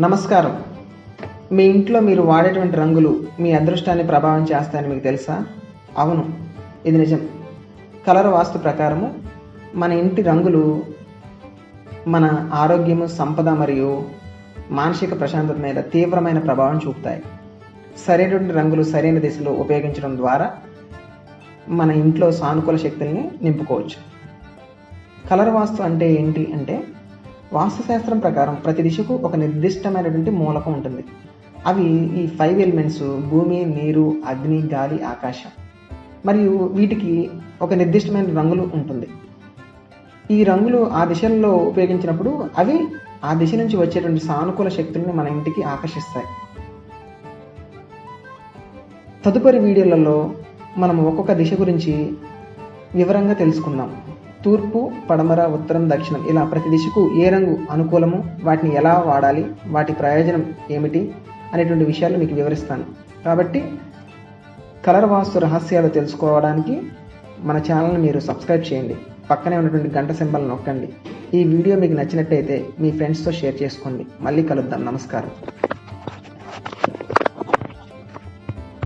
నమస్కారం. మీ ఇంట్లో మీరు వాడేటువంటి రంగులు మీ అదృష్టాన్ని ప్రభావం చేస్తాయని మీకు తెలుసా? అవును ఇది నిజం. కలర్ వాస్తు ప్రకారము మన ఇంటి రంగులు మన ఆరోగ్యము సంపద మరియు మానసిక ప్రశాంతత మీద తీవ్రమైన ప్రభావం చూపుతాయి. సరైనటువంటి రంగులు సరైన దిశలో ఉపయోగించడం ద్వారా మన ఇంట్లో సానుకూల శక్తుల్ని నింపుకోవచ్చు. కలర్ వాస్తు అంటే ఏంటి అంటే వాస్తుశాస్త్రం ప్రకారం ప్రతి దిశకు ఒక నిర్దిష్టమైనటువంటి మూలకం ఉంటుంది. అవి ఈ ఫైవ్ ఎలిమెంట్స్ భూమి నీరు అగ్ని గాలి ఆకాశం. మరియు వీటికి ఒక నిర్దిష్టమైన రంగులు ఉంటుంది. ఈ రంగులు ఆ దిశల్లో ఉపయోగించినప్పుడు అవి ఆ దిశ నుంచి వచ్చేటువంటి సానుకూల శక్తుల్ని మన ఇంటికి ఆకర్షిస్తాయి. తదుపరి వీడియోలలో మనం ఒక్కొక్క దిశ గురించి వివరంగా తెలుసుకుందాం. తూర్పు పడమర ఉత్తరం దక్షిణం ఇలా ప్రతి దిశకు ఏ రంగు అనుకూలము? వాటిని ఎలా వాడాలి? వాటి ప్రయోజనం ఏమిటి? అనేటువంటి విషయాలు మీకు వివరిస్తాను. కాబట్టి కలర్ వాస్తు రహస్యాలు తెలుసుకోవడానికి మన ఛానల్ని మీరు సబ్స్క్రైబ్ చేయండి. పక్కనే ఉన్నటువంటి గంట సింబల్ నొక్కండి. ఈ వీడియో మీకు నచ్చినట్టయితే మీ ఫ్రెండ్స్తో షేర్ చేసుకోండి. మళ్ళీ కలుద్దాం. నమస్కారం.